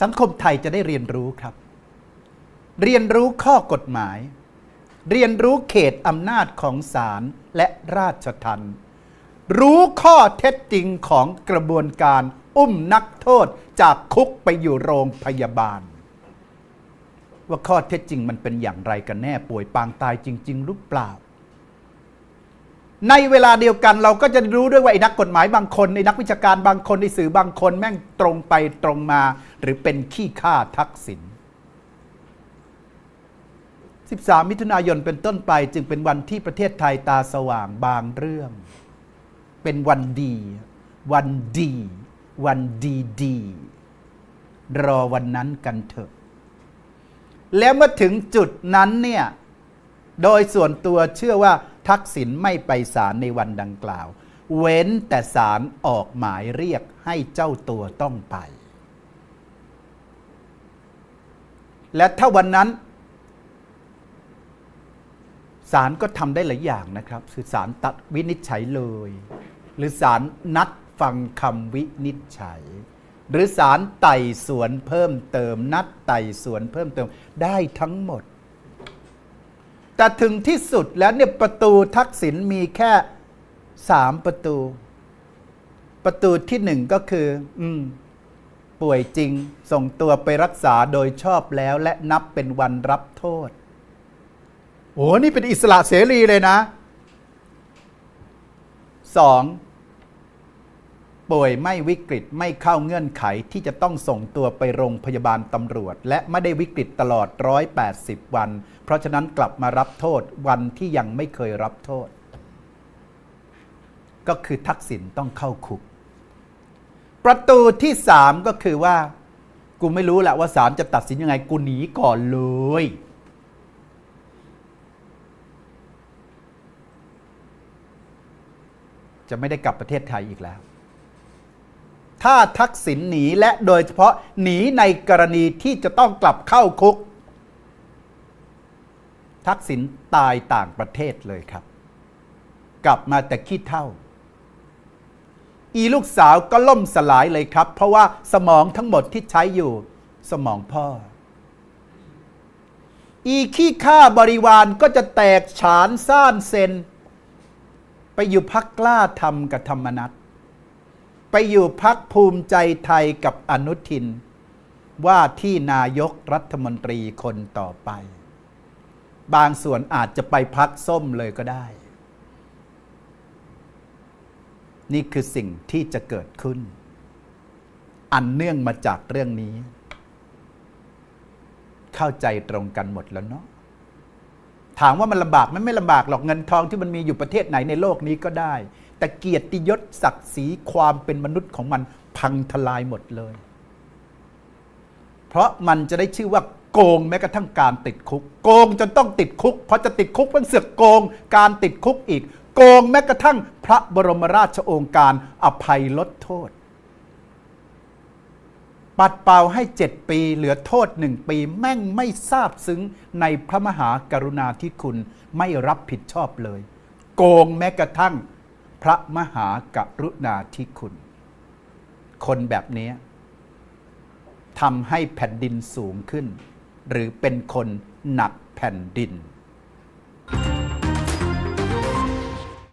สังคมไทยจะได้เรียนรู้ครับ เรียนรู้ข้อกฎหมาย เรียนรู้เขตอำนาจของศาลและราชทัณฑ์รู้ข้อเท็จจริงของกระบวนการอุ้มนักโทษจากคุกไปอยู่โรงพยาบาล ว่าข้อเท็จจริงมันเป็นอย่างไรกันแน่ป่วยปางตายจริง ๆ หรือเปล่า ในเวลาเดียวกันเราก็จะรู้ด้วยว่าไอ้นักกฎหมายบางคนไอ้นักวิชาการบางคนไอ้สื่อบางคนแม่งตรงไปตรงมา หรือเป็นขี้ข้าทักษิณ13 มิถุนายนเป็นต้นไปจึงเป็นวันที่ประเทศไทยตาสว่างบางเรื่อง เป็นวันดี วันดี วันดีดี รอวันนั้นกันเถอะ แล้วเมื่อถึงจุดนั้นเนี่ย โดยส่วนตัวเชื่อว่า ทักษิณไม่ไปศาลในวันดังกล่าว เว้นแต่ศาลออกหมายเรียกให้เจ้าตัวต้องไป และถ้าวันนั้นศาลก็ทำได้หลายอย่างนะครับคือศาลตัดวินิจฉัยเลย หรือศาลนัดฟังคำวินิจฉัย หรือศาลไต่สวนเพิ่มเติม นัดไต่สวนเพิ่มเติมได้ทั้งหมด แต่ถึงที่สุดแล้วเนี่ยประตูทักษิณมีแค่สามประตู ประตูที่หนึ่งก็คือ อืม ป่วยจริง ส่งตัวไปรักษาโดยชอบแล้ว และนับเป็นวันรับโทษโอ้นี่เป็นอิสระเสรีเลยนะสอง ป่วยไม่วิกฤตไม่เข้าเงื่อนไขที่จะต้องส่งตัวไปโรงพยาบาลตำรวจ และไม่ได้วิกฤตตลอด 180 วัน เพราะฉะนั้นกลับมารับโทษวันที่ยังไม่เคยรับโทษ ก็คือทักษิณต้องเข้าคุก ประตูที่สามก็คือว่า กูไม่รู้แหละว่าศาลจะตัดสินยังไงกูหนีก่อนเลยจะไม่ได้กลับประเทศไทยอีกแล้ว ถ้าทักษิณหนีและโดยเฉพาะหนีในกรณีที่จะต้องกลับเข้าคุก ทักษิณตายต่างประเทศเลยครับ กลับมาแต่ขี้เท่า อีลูกสาวก็ล่มสลายเลยครับ เพราะว่าสมองทั้งหมดที่ใช้อยู่ สมองพ่อ อีขี้ข้าบริวารก็จะแตกฉานซ่านเซน ไปอยู่พักกล้าทำกับธรรมนัต ไปอยู่พักภูมิใจไทยกับอนุทิน ว่าที่นายกรัฐมนตรีคนต่อไป บางส่วนอาจจะไปพักส้มเลยก็ได้ นี่คือสิ่งที่จะเกิดขึ้น อันเนื่องมาจากเรื่องนี้ เข้าใจตรงกันหมดแล้วเนาะถามว่ามันลำบากไหมไม่ลำบากหรอกเงินทองที่มันมีอยู่ประเทศไหนในโลกนี้ก็ได้ แต่เกียรติยศศักดิ์ศรีความเป็นมนุษย์ของมันพังทลายหมดเลย เพราะมันจะได้ชื่อว่าโกงแม้กระทั่งการติดคุก โกงจนต้องติดคุกเพอจะติดคุกมันเสือกโกงการติดคุกอีก โกงแม้กระทั่งพระบรมราชโองการอภัยลดโทษ ปัดเป่าให้เจ็ดปีเหลือโทษหนึ่งปีแม่งไม่ทราบซึ้งในพระมหากรุณาธิคุณไม่รับผิดชอบเลย โกงแม้กระทั่ง พระมหากรุณาธิคุณ คนแบบนี้ทำให้แผ่นดินสูงขึ้น หรือเป็นคนหนักแผ่นดิน